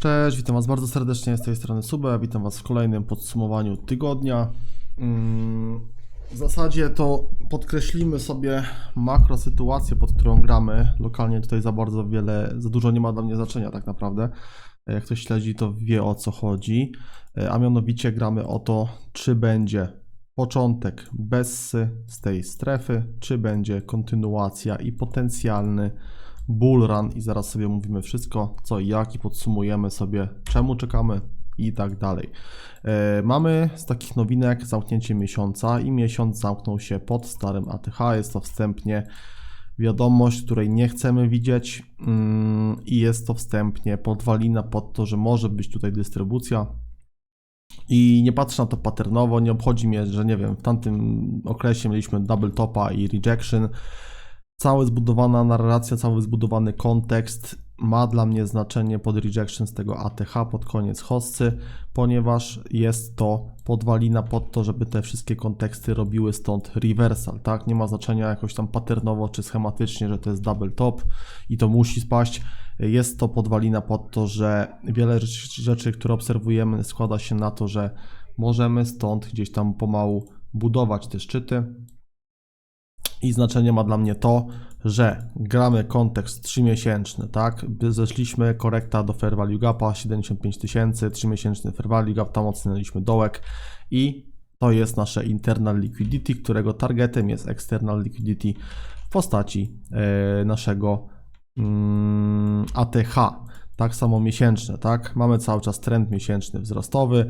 Cześć, witam Was bardzo serdecznie z tej strony Sube. Witam Was w kolejnym podsumowaniu tygodnia. Mm, W zasadzie to podkreślimy sobie makro sytuację, pod którą gramy. Lokalnie tutaj za bardzo wiele, za dużo nie ma dla mnie znaczenia tak naprawdę. Jak ktoś śledzi, to wie o co chodzi. E, A mianowicie gramy o to, czy będzie początek Bessy z tej strefy, czy będzie kontynuacja i potencjalny bull run i zaraz sobie mówimy wszystko, co i jak i podsumujemy sobie, czemu czekamy i tak dalej. E, Mamy z takich nowinek zamknięcie miesiąca i miesiąc zamknął się pod starym ATH. Jest to wstępnie wiadomość, której nie chcemy widzieć mm, i jest to wstępnie podwalina pod to, że może być tutaj dystrybucja. I nie patrzę na to paternowo, nie obchodzi mnie, że nie wiem, w tamtym okresie mieliśmy double topa i rejection. Cała zbudowana narracja, cały zbudowany kontekst ma dla mnie znaczenie pod rejection z tego ATH pod koniec hossy, ponieważ jest to podwalina pod to, żeby te wszystkie konteksty robiły stąd reversal, tak? Nie ma znaczenia jakoś tam paternowo czy schematycznie, że to jest double top i to musi spaść. Jest to podwalina pod to, że wiele rzeczy, rzeczy które obserwujemy, składa się na to, że możemy stąd gdzieś tam pomału budować te szczyty. I znaczenie ma dla mnie to, że gramy kontekst 3-miesięczny, tak? Zeszliśmy, korekta do fair value gapa 75 tysięcy, 3-miesięczny fair value gap, tam ocenialiśmy dołek i to jest nasze internal liquidity, którego targetem jest external liquidity w postaci e, naszego mm, ATH. Tak samo miesięczne, tak? Mamy cały czas trend miesięczny wzrostowy,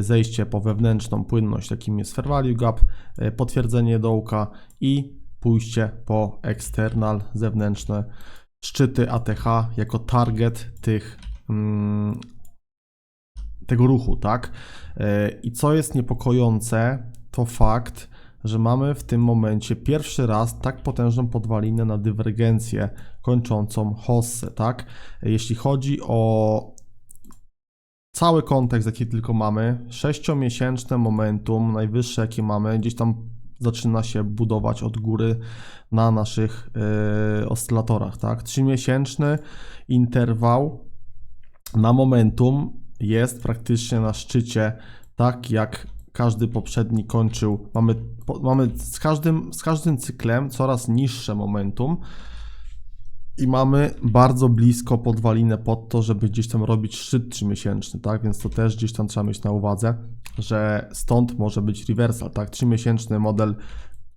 zejście po wewnętrzną płynność, jakim jest fair value gap, e, potwierdzenie dołka i pójście po external, zewnętrzne szczyty ATH jako target tych mm, tego ruchu, tak? E, I co jest niepokojące, to fakt, że mamy w tym momencie pierwszy raz tak potężną podwalinę na dywergencję kończącą hossę, tak? E, Jeśli chodzi o cały kontekst, jaki tylko mamy, sześciomiesięczne momentum, najwyższe jakie mamy, gdzieś tam zaczyna się budować od góry na naszych e, oscylatorach, tak? Trzymiesięczny interwał na momentum jest praktycznie na szczycie, tak jak każdy poprzedni kończył. Mamy, po, mamy z, każdym, z każdym cyklem coraz niższe momentum i mamy bardzo blisko podwalinę pod to, żeby gdzieś tam robić szczyt trzymiesięczny, tak? Więc to też gdzieś tam trzeba mieć na uwadze, że stąd może być reversal, tak? Trzymiesięczny model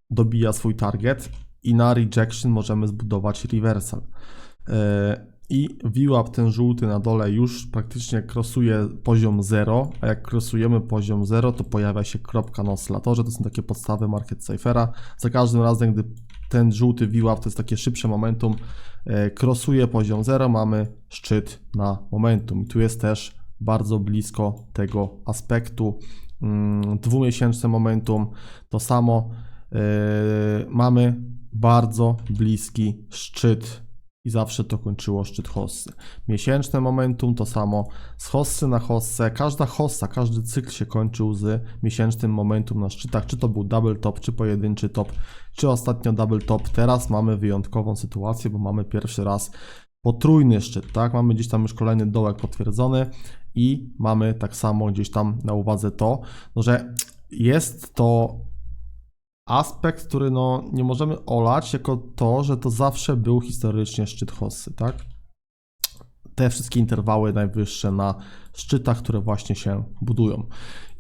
dobija swój target i na rejection możemy zbudować reversal. Yy, I VWAP ten żółty na dole już praktycznie krosuje poziom 0, a jak krosujemy poziom 0, to pojawia się kropka na oscylatorze. To są takie podstawy market cyphera. Za każdym razem, gdy ten żółty VWAP to jest takie szybsze momentum, krosuje poziom 0, mamy szczyt na momentum. I tu jest też bardzo blisko tego aspektu. Mm, Dwumiesięczne momentum to samo. E, Mamy bardzo bliski szczyt i zawsze to kończyło szczyt hossy. Miesięczne momentum to samo z hossy na hossę. Każda hossa, każdy cykl się kończył z miesięcznym momentum na szczytach, czy to był double top, czy pojedynczy top, czy ostatnio double top. Teraz mamy wyjątkową sytuację, bo mamy pierwszy raz potrójny szczyt, tak? Mamy gdzieś tam już kolejny dołek potwierdzony i mamy tak samo gdzieś tam na uwadze to, no, że jest to aspekt, który no, nie możemy olać jako to, że to zawsze był historycznie szczyt hossy, tak? Te wszystkie interwały najwyższe na szczytach, które właśnie się budują.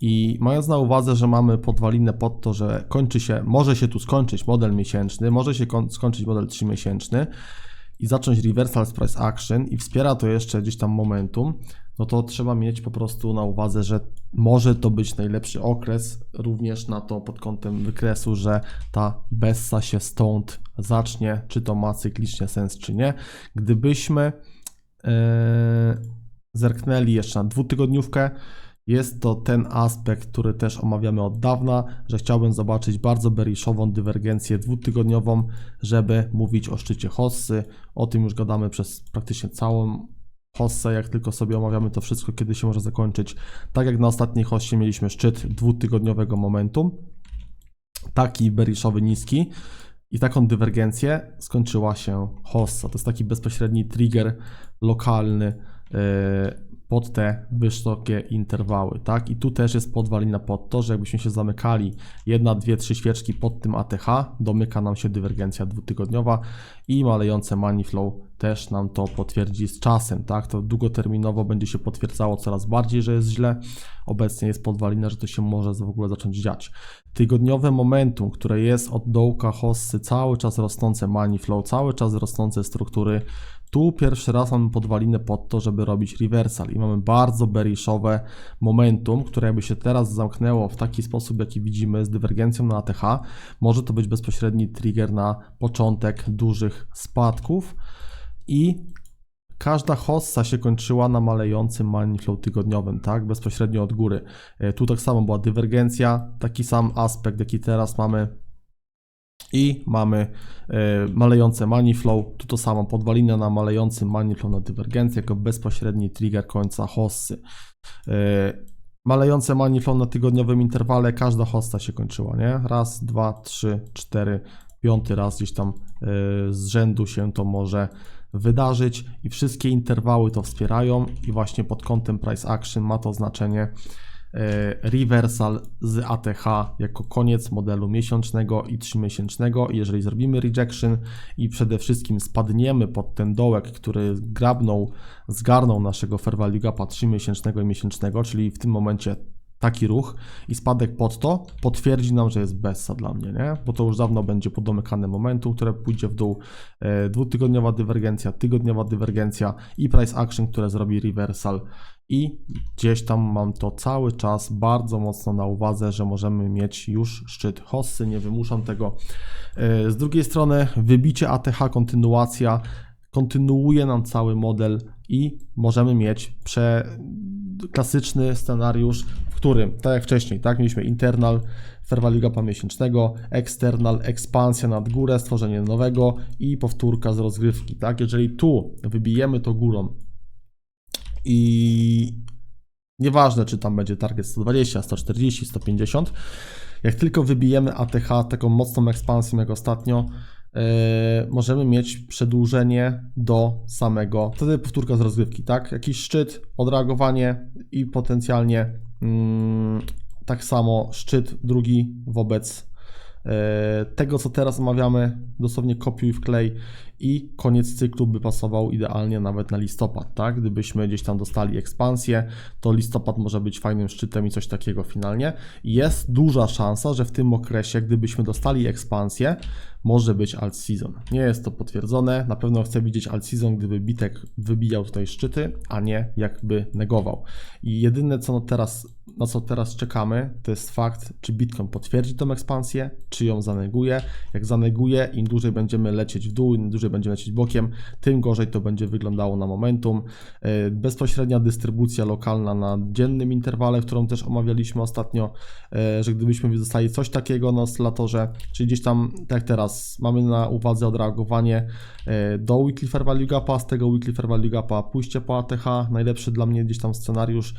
I mając na uwadze, że mamy podwalinę pod to, że kończy się, może się tu skończyć model miesięczny, może się skończyć model 3-miesięczny i zacząć reversal price action i wspiera to jeszcze gdzieś tam momentum, no to trzeba mieć po prostu na uwadze, że może to być najlepszy okres również na to pod kątem wykresu, że ta Bessa się stąd zacznie, czy to ma cyklicznie sens, czy nie. Gdybyśmy e, zerknęli jeszcze na dwutygodniówkę, jest to ten aspekt, który też omawiamy od dawna, że chciałbym zobaczyć bardzo bearishową dywergencję dwutygodniową, żeby mówić o szczycie hossy. O tym już gadamy przez praktycznie całą hossę, jak tylko sobie omawiamy to wszystko, kiedy się może zakończyć. Tak jak na ostatniej hossie mieliśmy szczyt dwutygodniowego momentum, taki bearishowy niski i taką dywergencję skończyła się hossa. To jest taki bezpośredni trigger lokalny yy, pod te wysokie interwały, tak? I tu też jest podwalina pod to, że jakbyśmy się zamykali jedna, dwie, trzy świeczki pod tym ATH, domyka nam się dywergencja dwutygodniowa i malejące money flow też nam to potwierdzi z czasem, tak? To długoterminowo będzie się potwierdzało coraz bardziej, że jest źle. Obecnie jest podwalina, że to się może w ogóle zacząć dziać. Tygodniowe momentum, które jest od dołka hossy, cały czas rosnące money flow, cały czas rosnące struktury, tu pierwszy raz mamy podwalinę pod to, żeby robić reversal i mamy bardzo bearishowe momentum, które jakby się teraz zamknęło w taki sposób, jaki widzimy z dywergencją na ATH, może to być bezpośredni trigger na początek dużych spadków i każda hossa się kończyła na malejącym money flow tygodniowym, tak, bezpośrednio od góry. E, Tu tak samo była dywergencja, taki sam aspekt, jaki teraz mamy i mamy e, malejące money flow, tu to samo, podwalina na malejącym money flow na dywergencję jako bezpośredni trigger końca hossy. E, malejące money flow na tygodniowym interwale, każda hosta się kończyła, nie? Raz, dwa, trzy, cztery, piąty raz gdzieś tam z rzędu się to może wydarzyć i wszystkie interwały to wspierają i właśnie pod kątem price action ma to znaczenie e, reversal z ATH jako koniec modelu miesięcznego i trzymiesięcznego. Jeżeli zrobimy rejection i przede wszystkim spadniemy pod ten dołek, który grabnął, zgarnął naszego fair value gapa trzymiesięcznego i miesięcznego, czyli w tym momencie taki ruch i spadek pod to potwierdzi nam, że jest bessa dla mnie, nie? Bo to już dawno będzie podomykane momentum, które pójdzie w dół, e, dwutygodniowa dywergencja, tygodniowa dywergencja i price action, które zrobi reversal i gdzieś tam mam to cały czas bardzo mocno na uwadze, że możemy mieć już szczyt hossy, nie wymuszam tego. E, Z drugiej strony wybicie ATH, kontynuacja, kontynuuje nam cały model i możemy mieć prze... klasyczny scenariusz, w którym, tak jak wcześniej, tak, mieliśmy internal, value gapa miesięcznego, external, ekspansja nad górę, stworzenie nowego i powtórka z rozgrywki, tak, jeżeli tu wybijemy to górą i nieważne, czy tam będzie target 120, 140, 150, jak tylko wybijemy ATH taką mocną ekspansją jak ostatnio, yy, możemy mieć przedłużenie do samego, wtedy powtórka z rozgrywki, tak? Jakiś szczyt, odreagowanie i potencjalnie tak samo szczyt drugi wobec e, tego, co teraz omawiamy, dosłownie kopiuj w klej i koniec cyklu by pasował idealnie nawet na listopad, tak? Gdybyśmy gdzieś tam dostali ekspansję, to listopad może być fajnym szczytem i coś takiego finalnie. Jest duża szansa, że w tym okresie, gdybyśmy dostali ekspansję, może być alt season. Nie jest to potwierdzone, na pewno chcę widzieć alt season, gdyby Bitek wybijał tutaj szczyty, a nie jakby negował. I jedyne co no teraz, na co teraz czekamy, to jest fakt, czy Bitcoin potwierdzi tą ekspansję, czy ją zaneguje. Jak zaneguje, im dłużej będziemy lecieć w dół, im dłużej będziemy lecieć bokiem, tym gorzej to będzie wyglądało na momentum. E, Bezpośrednia dystrybucja lokalna na dziennym interwale, którą też omawialiśmy ostatnio, e, że gdybyśmy dostali coś takiego na oscylatorze, czyli gdzieś tam, tak jak teraz, mamy na uwadze odreagowanie e, do weekly fair value gapa, z tego weekly fair value gapa pójście po ATH, najlepszy dla mnie gdzieś tam scenariusz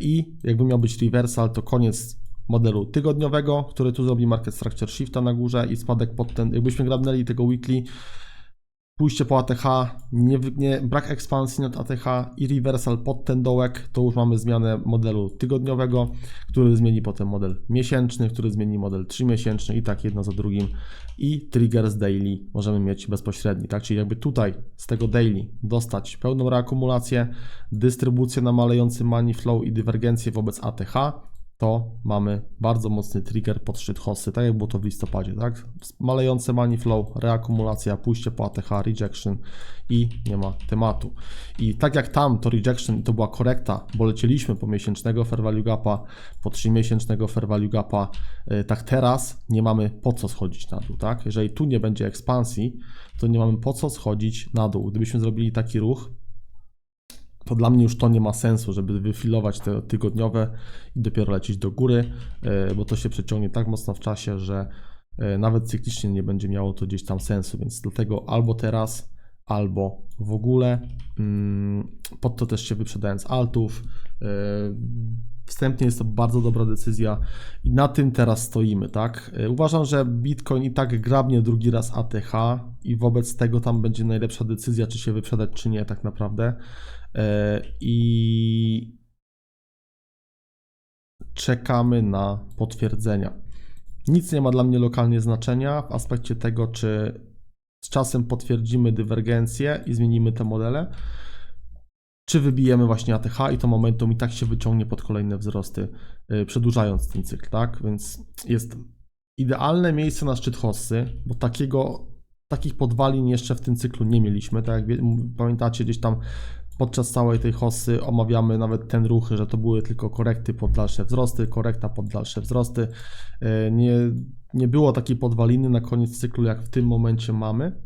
i jakby miał być reversal, to koniec modelu tygodniowego, który tu zrobi market structure shifta na górze i spadek pod ten, jakbyśmy grabnęli tego weekly, pójście po ATH, nie, nie, brak ekspansji nad ATH i reversal pod ten dołek, to już mamy zmianę modelu tygodniowego, który zmieni potem model miesięczny, który zmieni model trzymiesięczny i tak jedno za drugim. I trigger z daily możemy mieć bezpośredni, tak, czyli jakby tutaj z tego daily dostać pełną reakumulację, dystrybucję na malejący money flow i dywergencję wobec ATH, to mamy bardzo mocny trigger pod szczyt hossy, tak jak było to w listopadzie, tak? Malejące money flow, reakumulacja, pójście po ATH, rejection i nie ma tematu. I tak jak tam to rejection to była korekta, bo lecieliśmy po miesięcznego fair value gapa, po 3 miesięcznego fair value gapa, yy, tak teraz nie mamy po co schodzić na dół, tak? Jeżeli tu nie będzie ekspansji, to nie mamy po co schodzić na dół. Gdybyśmy zrobili taki ruch, to dla mnie już to nie ma sensu, żeby wyfilować te tygodniowe i dopiero lecieć do góry, e, bo to się przeciągnie tak mocno w czasie, że e, nawet cyklicznie nie będzie miało to gdzieś tam sensu, więc dlatego albo teraz, albo w ogóle. Mm, Pod to też się wyprzedając altów. Wstępnie jest to bardzo dobra decyzja i na tym teraz stoimy, tak? E, Uważam, że Bitcoin i tak grabnie drugi raz ATH i wobec tego tam będzie najlepsza decyzja, czy się wyprzedać, czy nie, tak naprawdę. E, I czekamy na potwierdzenia. Nic nie ma dla mnie lokalnie znaczenia w aspekcie tego, czy z czasem potwierdzimy dywergencję i zmienimy te modele, czy wybijemy właśnie ATH i to momentum i tak się wyciągnie pod kolejne wzrosty, yy, przedłużając ten cykl, tak? Więc jest idealne miejsce na szczyt hossy, bo takiego, takich podwalin jeszcze w tym cyklu nie mieliśmy, tak jak pamiętacie gdzieś tam podczas całej tej hossy omawiamy nawet ten ruchy, że to były tylko korekty pod dalsze wzrosty, korekta pod dalsze wzrosty. Yy, Nie, nie było takiej podwaliny na koniec cyklu, jak w tym momencie mamy.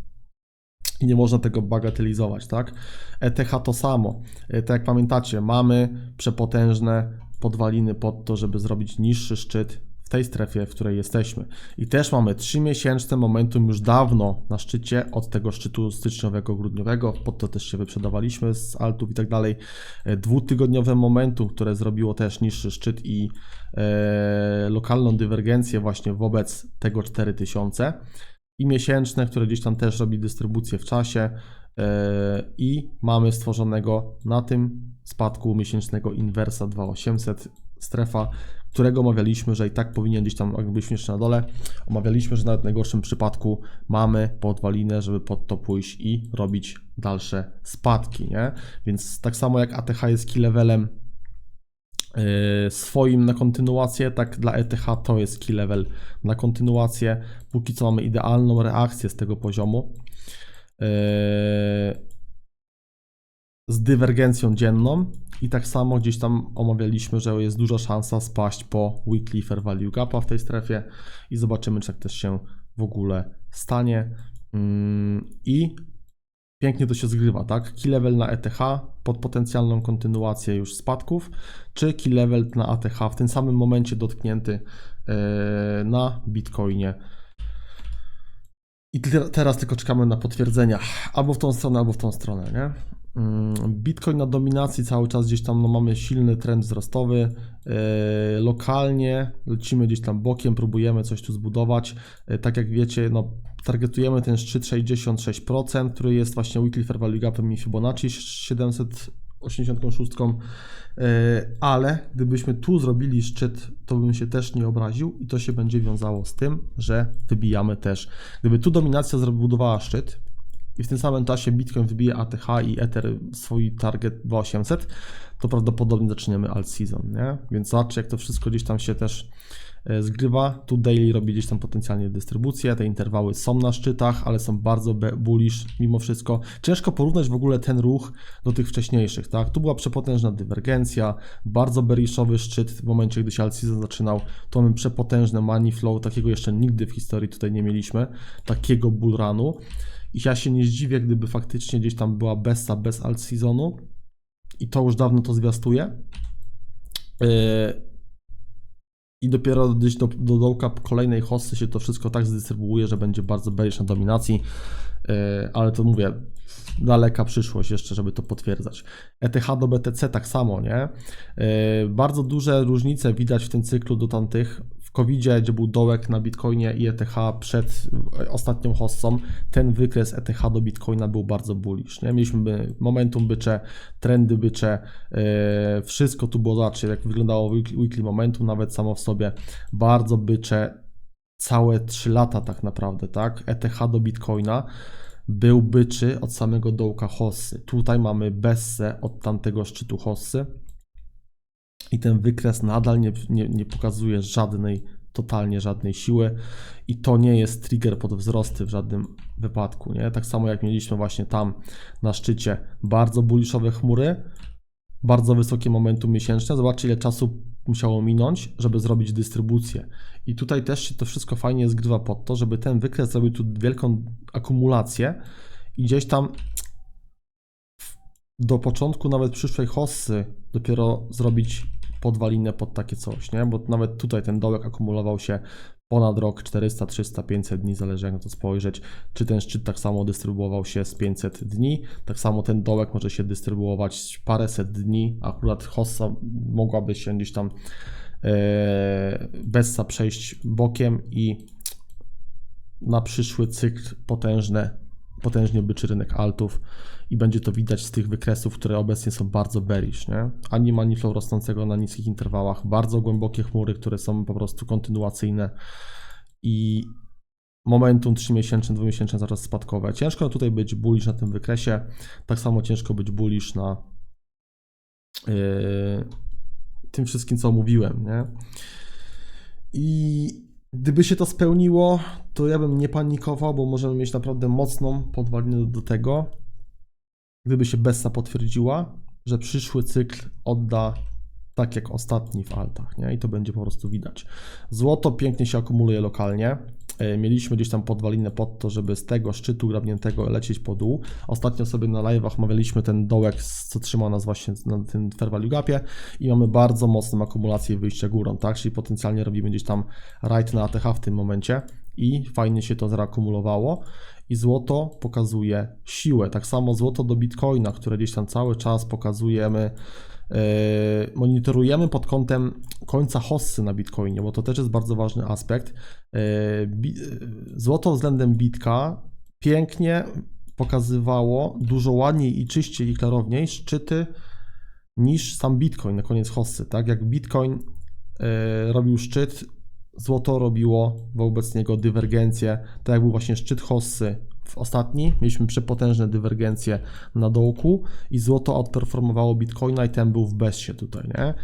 I nie można tego bagatelizować, tak? ETH to samo. E, Tak jak pamiętacie, mamy przepotężne podwaliny pod to, żeby zrobić niższy szczyt w tej strefie, w której jesteśmy. I też mamy 3-miesięczne momentum już dawno na szczycie od tego szczytu styczniowego, grudniowego. Pod to też się wyprzedawaliśmy z altów i tak dalej. E, Dwutygodniowe momentum, które zrobiło też niższy szczyt i e, lokalną dywergencję właśnie wobec tego 4000 i miesięczne, które gdzieś tam też robi dystrybucję w czasie yy, i mamy stworzonego na tym spadku miesięcznego inwersa 2800 strefa, którego omawialiśmy, że i tak powinien gdzieś tam, jak byliśmy jeszcze na dole, omawialiśmy, że nawet w najgorszym przypadku mamy podwalinę, żeby pod to pójść i robić dalsze spadki, nie? Więc tak samo jak ATH jest key levelem swoim na kontynuację, tak dla ETH to jest key level na kontynuację. Póki co mamy idealną reakcję z tego poziomu. Yy, z dywergencją dzienną i tak samo gdzieś tam omawialiśmy, że jest duża szansa spaść po weekly fair value gapa w tej strefie i zobaczymy, czy tak też się w ogóle stanie. Ym, I pięknie to się zgrywa, tak? Key level na ETH pod potencjalną kontynuację już spadków, czy key level na ATH w tym samym momencie dotknięty yy, na Bitcoinie. I te- teraz tylko czekamy na potwierdzenia, albo w tą stronę, albo w tą stronę, nie? Mm, Bitcoin na dominacji cały czas gdzieś tam no, mamy silny trend wzrostowy. Yy, lokalnie lecimy gdzieś tam bokiem, próbujemy coś tu zbudować. Yy, tak jak wiecie, no, targetujemy ten szczyt 66%, który jest właśnie weekly fair value gapem i Fibonacci 786. Yy, ale gdybyśmy tu zrobili szczyt, to bym się też nie obraził i to się będzie wiązało z tym, że wybijamy też. Gdyby tu dominacja zbudowała szczyt, i w tym samym czasie Bitcoin wybije ATH i Ether swój target 2800, to prawdopodobnie zaczniemy alt season, nie? Więc zobaczcie, jak to wszystko gdzieś tam się też e, zgrywa. Tu daily robi gdzieś tam potencjalnie dystrybucję, te interwały są na szczytach, ale są bardzo bullish mimo wszystko. Ciężko porównać w ogóle ten ruch do tych wcześniejszych, tak? Tu była przepotężna dywergencja, bardzo bearishowy szczyt w momencie, gdy się alt season zaczynał. To mamy przepotężne money flow, takiego jeszcze nigdy w historii tutaj nie mieliśmy, takiego bull runu. I ja się nie zdziwię, gdyby faktycznie gdzieś tam była Bessa bez alt seasonu i to już dawno to zwiastuje. Yy, I dopiero gdzieś do, do dołka kolejnej hossy się to wszystko tak zdystrybuuje, że będzie bardzo bearish na dominacji, Yy, ale to mówię, daleka przyszłość jeszcze, żeby to potwierdzać. ETH do BTC tak samo, nie? Yy, Bardzo duże różnice widać w tym cyklu do tamtych. W covid gdzie był dołek na Bitcoinie i ETH przed ostatnią hossą, ten wykres ETH do Bitcoina był bardzo bullish. Nie? Mieliśmy momentum bycze, trendy bycze, yy, wszystko tu było, zobaczcie jak wyglądało weekly momentum, nawet samo w sobie, bardzo bycze, całe 3 lata tak naprawdę, tak? ETH do Bitcoina był byczy od samego dołka hossy. Tutaj mamy Bessę od tamtego szczytu hossy i ten wykres nadal nie, nie, nie pokazuje żadnej, totalnie żadnej siły i to nie jest trigger pod wzrosty w żadnym wypadku, nie? Tak samo jak mieliśmy właśnie tam na szczycie bardzo bulliszowe chmury, bardzo wysokie momentum miesięczne. Zobaczcie ile czasu musiało minąć, żeby zrobić dystrybucję. I tutaj też się to wszystko fajnie zgrywa pod to, żeby ten wykres zrobił tu wielką akumulację i gdzieś tam do początku nawet przyszłej hossy dopiero zrobić podwalinę pod takie coś, nie? Bo nawet tutaj ten dołek akumulował się ponad rok, 400, 300, 500 dni, zależy jak na to spojrzeć, czy ten szczyt tak samo dystrybuował się z 500 dni, tak samo ten dołek może się dystrybuować paręset dni, akurat hossa mogłaby się gdzieś tam e, Bessa przejść bokiem i na przyszły cykl potężne, potężnie byczy rynek altów i będzie to widać z tych wykresów, które obecnie są bardzo bearish, nie? Ani money flow rosnącego na niskich interwałach, bardzo głębokie chmury, które są po prostu kontynuacyjne i momentum 3-miesięczne, 2-miesięczne, zaraz spadkowe. Ciężko tutaj być bullish na tym wykresie, tak samo ciężko być bullish na yy, tym wszystkim, co mówiłem, nie? I gdyby się to spełniło, to ja bym nie panikował, bo możemy mieć naprawdę mocną podwalinę do, tego. Gdyby się Bessa potwierdziła, że przyszły cykl odda tak jak ostatni w altach, nie? I to będzie po prostu widać. Złoto pięknie się akumuluje lokalnie. E, Mieliśmy gdzieś tam podwalinę pod to, żeby z tego szczytu grabniętego lecieć po dół. Ostatnio sobie na live'ach omawialiśmy ten dołek, co trzyma nas właśnie na tym fair value gapie i mamy bardzo mocną akumulację i wyjście górą, tak? Czyli potencjalnie robimy gdzieś tam right na ATH w tym momencie i fajnie się to zaakumulowało i złoto pokazuje siłę. Tak samo złoto do Bitcoina, które gdzieś tam cały czas pokazujemy, monitorujemy pod kątem końca hossy na Bitcoinie, bo to też jest bardzo ważny aspekt. Bi- yy, Złoto względem Bitka pięknie pokazywało dużo ładniej i czyściej i klarowniej szczyty niż sam Bitcoin na koniec hossy. Tak jak Bitcoin robił szczyt, złoto robiło wobec niego dywergencję, tak jak był właśnie szczyt hossy w ostatni, mieliśmy przepotężne dywergencje na dołku i złoto outperformowało Bitcoina i ten był w bezsie tutaj, nie?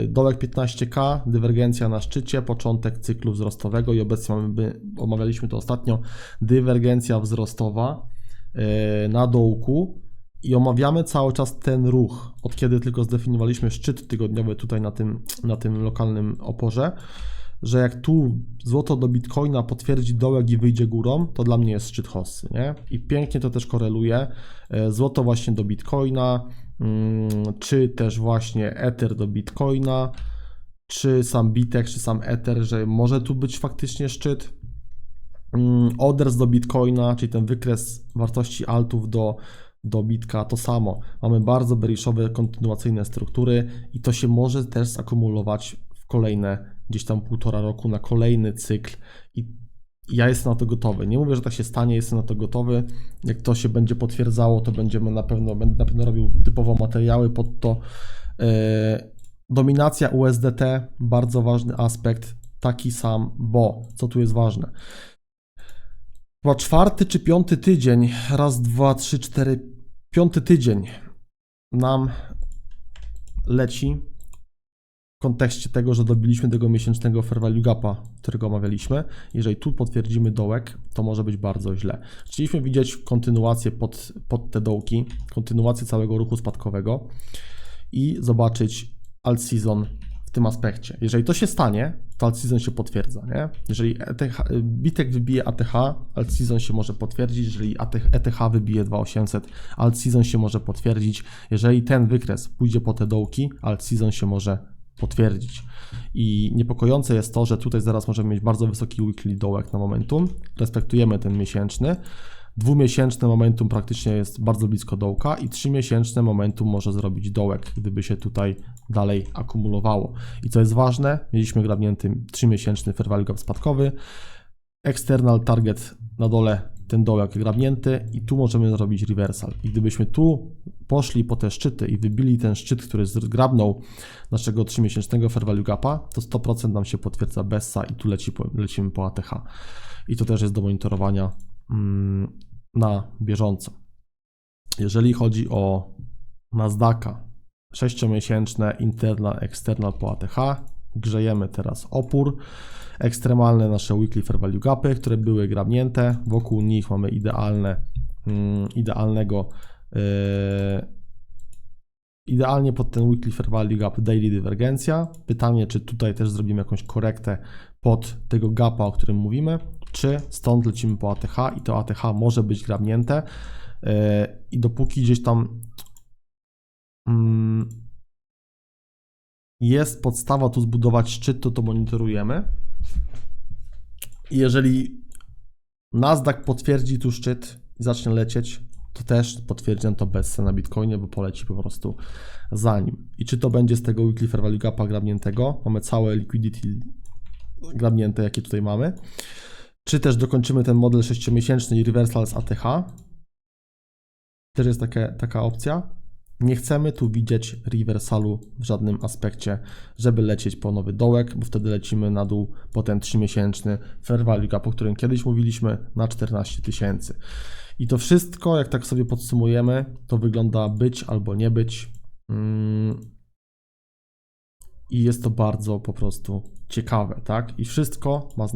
Yy, Dołek 15k, dywergencja na szczycie, początek cyklu wzrostowego i obecnie mamy, omawialiśmy to ostatnio, dywergencja wzrostowa yy, na dołku i omawiamy cały czas ten ruch, od kiedy tylko zdefiniowaliśmy szczyt tygodniowy tutaj na tym, na tym lokalnym oporze, że jak tu złoto do bitcoina potwierdzi dołek i wyjdzie górą, to dla mnie jest szczyt hossy, nie? I pięknie to też koreluje. E, Złoto właśnie do bitcoina, mm, czy też właśnie Ether do bitcoina, czy sam Bitek, czy sam Ether, że może tu być faktycznie szczyt. Mm, Oders do bitcoina, czyli ten wykres wartości altów do, do bitka, to samo. Mamy bardzo bearishowe, kontynuacyjne struktury i to się może też zakumulować w kolejne gdzieś tam półtora roku na kolejny cykl i ja jestem na to gotowy. Nie mówię, że tak się stanie, jestem na to gotowy. Jak to się będzie potwierdzało, to będziemy na pewno, będę na pewno robił typowo materiały pod to. Yy, dominacja USDT, bardzo ważny aspekt, taki sam, bo co tu jest ważne? Chyba czwarty czy piąty tydzień, raz, dwa, trzy, cztery, piąty tydzień nam leci kontekście tego, że dobiliśmy tego miesięcznego fair value gapa, którego omawialiśmy. Jeżeli tu potwierdzimy dołek, to może być bardzo źle. Chcieliśmy widzieć kontynuację pod, pod te dołki, kontynuację całego ruchu spadkowego i zobaczyć alt season w tym aspekcie. Jeżeli to się stanie, to alt season się potwierdza, nie? Jeżeli ETH, Bitek wybije ATH, alt season się może potwierdzić, jeżeli ETH wybije 2800, alt season się może potwierdzić. Jeżeli ten wykres pójdzie po te dołki, alt season się może potwierdzić. I niepokojące jest to, że tutaj zaraz możemy mieć bardzo wysoki weekly dołek na momentum. Respektujemy ten miesięczny. Dwumiesięczne momentum praktycznie jest bardzo blisko dołka i trzymiesięczne momentum może zrobić dołek, gdyby się tutaj dalej akumulowało. I co jest ważne, mieliśmy grabnięty trzymiesięczny fair value spadkowy, external target na dole ten dołek grabnięty i tu możemy zrobić reversal. I gdybyśmy tu poszli po te szczyty i wybili ten szczyt, który zgrabnął naszego 3-miesięcznego fair value gapa, to 100% nam się potwierdza Bessa i tu leci lecimy po ATH. I to też jest do monitorowania mm, na bieżąco. Jeżeli chodzi o Nasdaqa, 6-miesięczne internal, external po ATH, grzejemy teraz opór. Ekstremalne nasze weekly fair value gapy, które były grabnięte. Wokół nich mamy idealne, mm, idealnego, yy, idealnie pod ten weekly fair value gap daily dywergencja. Pytanie, czy tutaj też zrobimy jakąś korektę pod tego gapa, o którym mówimy, czy stąd lecimy po ATH i to ATH może być grabnięte. Yy, I dopóki gdzieś tam mm, jest podstawa tu zbudować szczyt, to to monitorujemy. Jeżeli Nasdaq potwierdzi tu szczyt i zacznie lecieć, to też potwierdzam to bez na Bitcoinie, bo poleci po prostu za nim. I czy to będzie z tego weekly fair value gapa grabniętego, mamy całe liquidity grabnięte, jakie tutaj mamy, czy też dokończymy ten model 6-miesięczny i reversal z ATH, też jest takie, taka opcja. Nie chcemy tu widzieć rewersalu w żadnym aspekcie, żeby lecieć po nowy dołek, bo wtedy lecimy na dół po ten 3-miesięczny fair value gap, o którym kiedyś mówiliśmy, na 14 tysięcy. I to wszystko, jak tak sobie podsumujemy, to wygląda być albo nie być. Mm. I jest to bardzo po prostu ciekawe, tak? I wszystko ma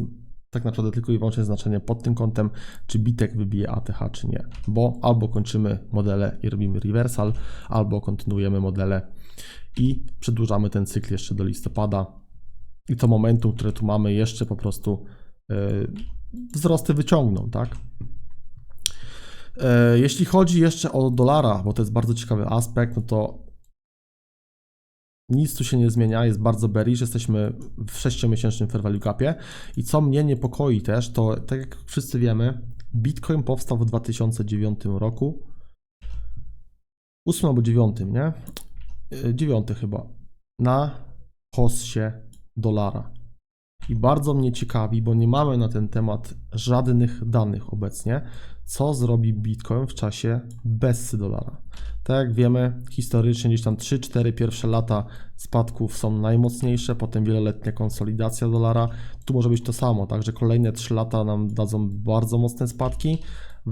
tak naprawdę tylko i wyłącznie znaczenie pod tym kątem, czy bitek wybije ATH, czy nie. Bo albo kończymy modele i robimy reversal, albo kontynuujemy modele i przedłużamy ten cykl jeszcze do listopada. I to momentum, które tu mamy, jeszcze po prostu yy, wzrosty wyciągną, tak? E, Jeśli chodzi jeszcze o dolara, bo to jest bardzo ciekawy aspekt, no to nic tu się nie zmienia, jest bardzo bearish, jesteśmy w 6-miesięcznym fair value gapie i co mnie niepokoi też, to tak jak wszyscy wiemy, Bitcoin powstał w 2009 roku, 8 albo 9, nie? 9 chyba, na hossie dolara. I bardzo mnie ciekawi, bo nie mamy na ten temat żadnych danych obecnie, co zrobi Bitcoin w czasie bez dolara. Tak jak wiemy, historycznie gdzieś tam 3-4 pierwsze lata spadków są najmocniejsze, potem wieloletnia konsolidacja dolara. Tu może być to samo, także kolejne 3 lata nam dadzą bardzo mocne spadki.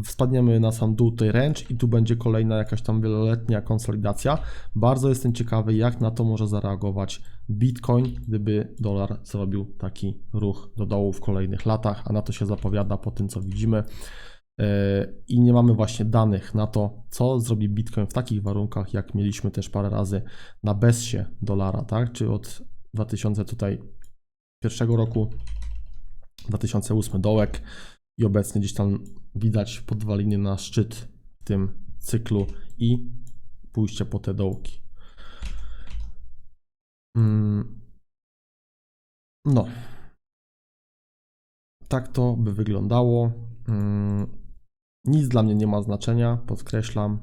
Spadniemy na sam dół tej range i tu będzie kolejna jakaś tam wieloletnia konsolidacja. Bardzo jestem ciekawy, jak na to może zareagować Bitcoin, gdyby dolar zrobił taki ruch do dołu w kolejnych latach, a na to się zapowiada po tym, co widzimy. Yy, I nie mamy właśnie danych na to, co zrobi Bitcoin w takich warunkach, jak mieliśmy też parę razy na bezsie dolara, tak? Czy od 2000 tutaj pierwszego roku, 2008 dołek i obecnie gdzieś tam widać podwaliny na szczyt w tym cyklu i pójście po te dołki. Mm. No. Tak to by wyglądało. Nic dla mnie nie ma znaczenia, podkreślam.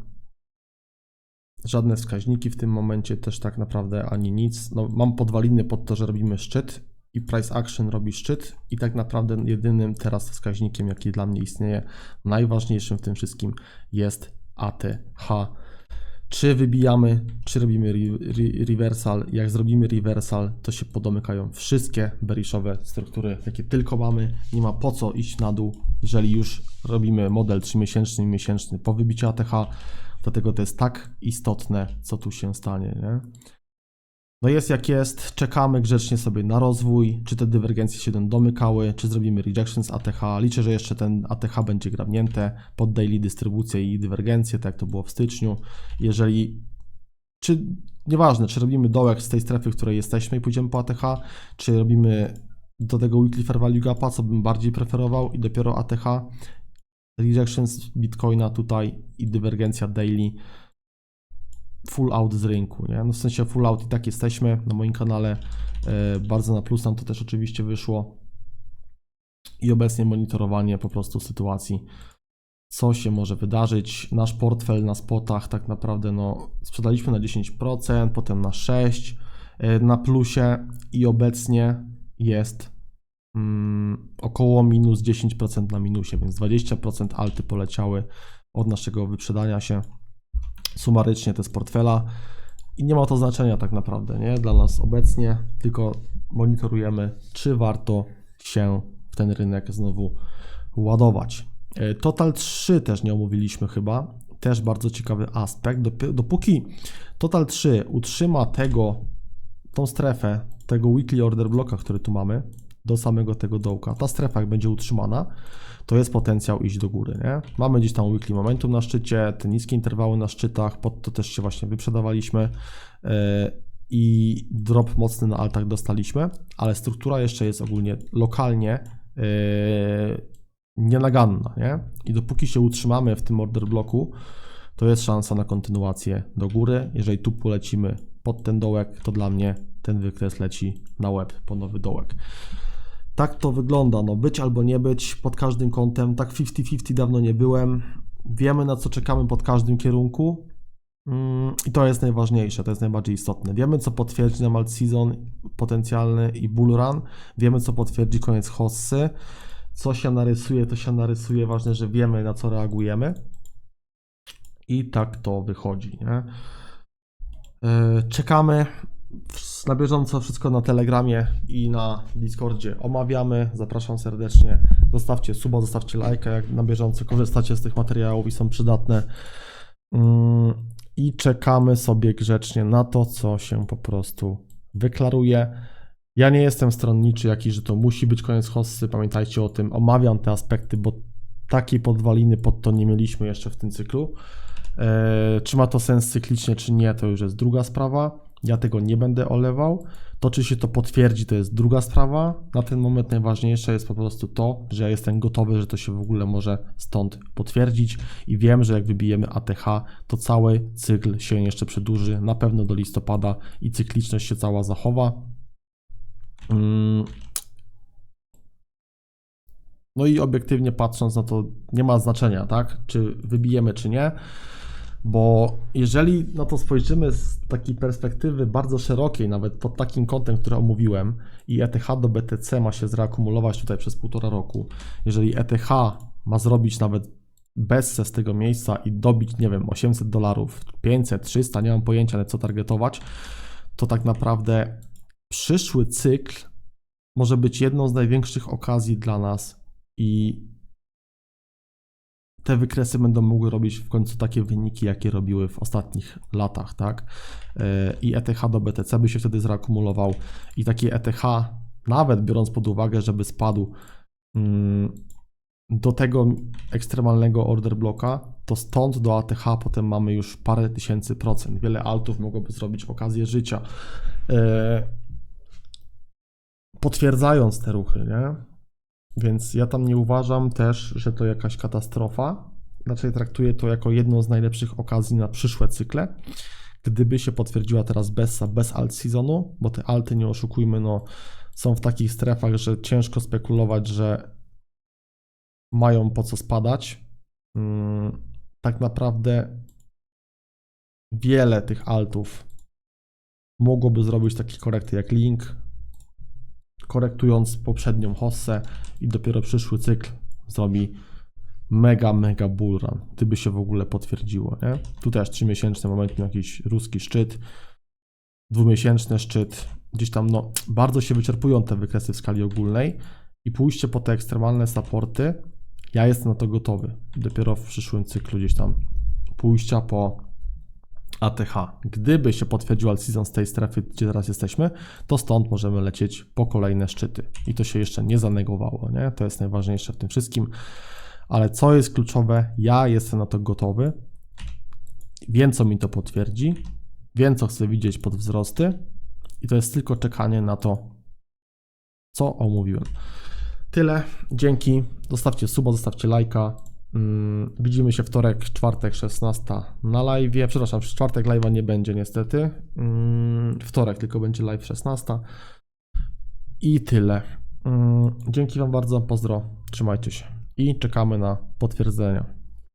Żadne wskaźniki w tym momencie też tak naprawdę ani nic. No, mam podwaliny pod to, że robimy szczyt i price action robi szczyt i tak naprawdę jedynym teraz wskaźnikiem, jaki dla mnie istnieje, najważniejszym w tym wszystkim jest ATH. Czy wybijamy, czy robimy re, re, reversal. Jak zrobimy reversal, to się podomykają wszystkie bearishowe struktury, jakie tylko mamy. Nie ma po co iść na dół, jeżeli już robimy model 3-miesięczny i miesięczny po wybiciu ATH. Dlatego to jest tak istotne, co tu się stanie. Nie? No jest jak jest, czekamy grzecznie sobie na rozwój, czy te dywergencje się domykały, czy zrobimy rejection z ATH. Liczę, że jeszcze ten ATH będzie grabnięte pod daily dystrybucję i dywergencję, tak jak to było w styczniu. Jeżeli, czy nieważne, czy robimy dołek z tej strefy, w której jesteśmy i pójdziemy po ATH, czy robimy do tego weekly fair value gapa, co bym bardziej preferował i dopiero ATH, rejections Bitcoina tutaj i dywergencja daily full out z rynku, nie? No w sensie full out i tak jesteśmy na moim kanale, e, bardzo na plus nam to też oczywiście wyszło i obecnie monitorowanie po prostu sytuacji, co się może wydarzyć. Nasz portfel na spotach tak naprawdę no sprzedaliśmy na 10%, potem na 6% e, na plusie i obecnie jest mm, około minus 10% na minusie, więc 20% alty poleciały od naszego wyprzedania się sumarycznie to z portfela i nie ma to znaczenia tak naprawdę, nie? Dla nas obecnie, tylko monitorujemy, czy warto się w ten rynek znowu ładować. E, Total 3 też nie omówiliśmy chyba, też bardzo ciekawy aspekt. Dop- Dopóki Total 3 utrzyma tego, tą strefę, tego weekly order blocka, który tu mamy, do samego tego dołka, ta strefa jak będzie utrzymana, to jest potencjał iść do góry, nie? Mamy gdzieś tam weekly momentum na szczycie, te niskie interwały na szczytach, pod to też się właśnie wyprzedawaliśmy yy, i drop mocny na altach dostaliśmy, ale struktura jeszcze jest ogólnie lokalnie yy, nienaganna, nie? I dopóki się utrzymamy w tym order bloku, to jest szansa na kontynuację do góry. Jeżeli tu polecimy pod ten dołek, to dla mnie ten wykres leci na łeb po nowy dołek. Tak to wygląda, no być albo nie być pod każdym kątem, tak 50-50 dawno nie byłem, wiemy na co czekamy pod każdym kierunku. Mm, i to jest najważniejsze, to jest najbardziej istotne. Wiemy co potwierdzi nam alt season potencjalny i bull run, wiemy co potwierdzi koniec hossy, co się narysuje, to się narysuje, ważne, że wiemy na co reagujemy. I tak to wychodzi, nie? Yy, Czekamy na bieżąco wszystko na Telegramie i na Discordzie omawiamy. Zapraszam serdecznie. Zostawcie suba, zostawcie lajka, jak na bieżąco korzystacie z tych materiałów i są przydatne. Mm, I czekamy sobie grzecznie na to, co się po prostu wyklaruje. Ja nie jestem stronniczy jakiś, że to musi być koniec hossy. Pamiętajcie o tym. Omawiam te aspekty, bo takiej podwaliny pod to nie mieliśmy jeszcze w tym cyklu. Eee, Czy ma to sens cyklicznie, czy nie, to już jest druga sprawa. Ja tego nie będę olewał. To, czy się to potwierdzi, to jest druga sprawa. Na ten moment najważniejsze jest po prostu to, że ja jestem gotowy, że to się w ogóle może stąd potwierdzić i wiem, że jak wybijemy ATH, to cały cykl się jeszcze przedłuży, na pewno do listopada i cykliczność się cała zachowa. Mm. No i obiektywnie patrząc na to, nie ma znaczenia, tak? Czy wybijemy, czy nie. Bo jeżeli na to spojrzymy z takiej perspektywy bardzo szerokiej, nawet pod takim kątem, który omówiłem, i ETH do BTC ma się zreakumulować tutaj przez półtora roku, jeżeli ETH ma zrobić nawet bezse z tego miejsca i dobić, nie wiem, 800 dolarów, 500, 300, nie mam pojęcia, ale co targetować, to tak naprawdę przyszły cykl może być jedną z największych okazji dla nas i te wykresy będą mogły robić w końcu takie wyniki, jakie robiły w ostatnich latach, tak? Yy, I ETH do BTC by się wtedy zreakumulował i taki ETH, nawet biorąc pod uwagę, żeby spadł mm, do tego ekstremalnego order bloka, to stąd do ATH potem mamy już parę tysięcy procent. Wiele altów mogłoby zrobić okazję życia. Yy, Potwierdzając te ruchy, nie? Więc ja tam nie uważam też, że to jakaś katastrofa. Raczej traktuję to jako jedną z najlepszych okazji na przyszłe cykle. Gdyby się potwierdziła teraz Bessa bez alt seasonu, bo te alty, nie oszukujmy, no, są w takich strefach, że ciężko spekulować, że mają po co spadać. Mm, Tak naprawdę wiele tych altów mogłoby zrobić takie korekty jak Link, korektując poprzednią hossę i dopiero przyszły cykl zrobi mega, mega bull run, gdyby się w ogóle potwierdziło, nie? Tu też 3-miesięczny moment jakiś ruski szczyt, dwumiesięczny szczyt, gdzieś tam no, bardzo się wyczerpują te wykresy w skali ogólnej i pójście po te ekstremalne supporty, ja jestem na to gotowy. Dopiero w przyszłym cyklu gdzieś tam pójścia po ATH. Gdyby się potwierdził alt season z tej strefy, gdzie teraz jesteśmy, to stąd możemy lecieć po kolejne szczyty. I to się jeszcze nie zanegowało, nie? To jest najważniejsze w tym wszystkim. Ale co jest kluczowe, ja jestem na to gotowy. Wiem, co mi to potwierdzi. Wiem, co chcę widzieć pod wzrosty. I to jest tylko czekanie na to, co omówiłem. Tyle. Dzięki. Zostawcie suba, zostawcie lajka. Mm, Widzimy się wtorek, czwartek, 16 na live. Przepraszam, w czwartek live'a nie będzie niestety. Mm, Wtorek tylko będzie live 16. I tyle. Mm, Dzięki Wam bardzo. Pozdro. Trzymajcie się. I czekamy na potwierdzenia.